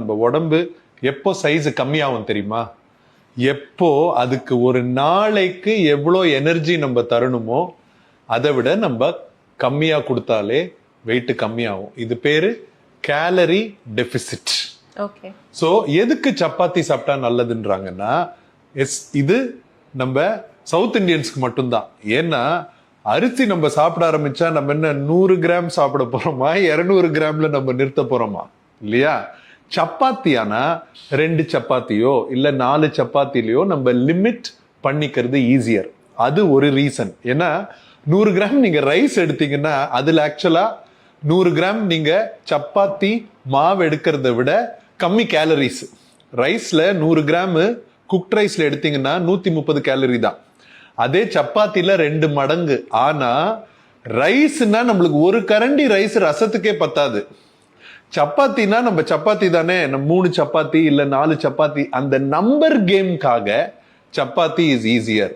நம்ம உடம்பு எப்போ சைஸ் கம்மியாகும் தெரியுமா? எப்போ அதுக்கு ஒரு நாளைக்கு எவ்வளோ எனர்ஜி நம்ம தரணுமோ அதை விட நம்ம கம்மியா கொடுத்தாலே வெயிட் கம்மியாகும். இது பேரு கேலரி டெபிசிட் ஓகே ஸோ எதுக்கு சப்பாத்தி சாப்பிட்டா நல்லதுன்றாங்கன்னா எஸ் இது நம்ம சவுத் இந்தியன்ஸ்க்கு மட்டும்தான். ஏன்னா அரிசி நம்ம சாப்பிட ஆரம்பிச்சா நம்ம என்ன நூறு கிராம் சாப்பிட போறோமா இருநூறு கிராம்ல நம்ம நிறுத்த போறோமா? இல்லையா? சப்பாத்தியானா ரெண்டு சப்பாத்தியோ இல்லை நாலு சப்பாத்திலையோ நம்ம லிமிட் பண்ணிக்கிறது ஈஸியர் அது ஒரு ரீசன் ஏன்னா நூறு கிராம் நீங்கள் ரைஸ் எடுத்தீங்கன்னா அதில் ஆக்சுவலாக நூறு கிராம் நீங்கள் சப்பாத்தி மாவு எடுக்கிறத விட கம்மி கேலரிஸ் ரைஸில் நூறு கிராம் குக்ட் ரைஸில் எடுத்தீங்கன்னா நூற்றி முப்பது கேலரி தான். அதே சப்பாத்தியில் ரெண்டு மடங்கு. ஆனால் ரைஸ்னா நம்மளுக்கு ஒரு கரண்டி ரைஸ் ரசத்துக்கே பத்தாது. சப்பாத்தினா நம்ம சப்பாத்தி தானே? நம்ம மூணு சப்பாத்தி இல்ல நாலு சப்பாத்தி. அந்த நம்பர் கேம்காக சப்பாத்தி இஸ் ஈஸியர்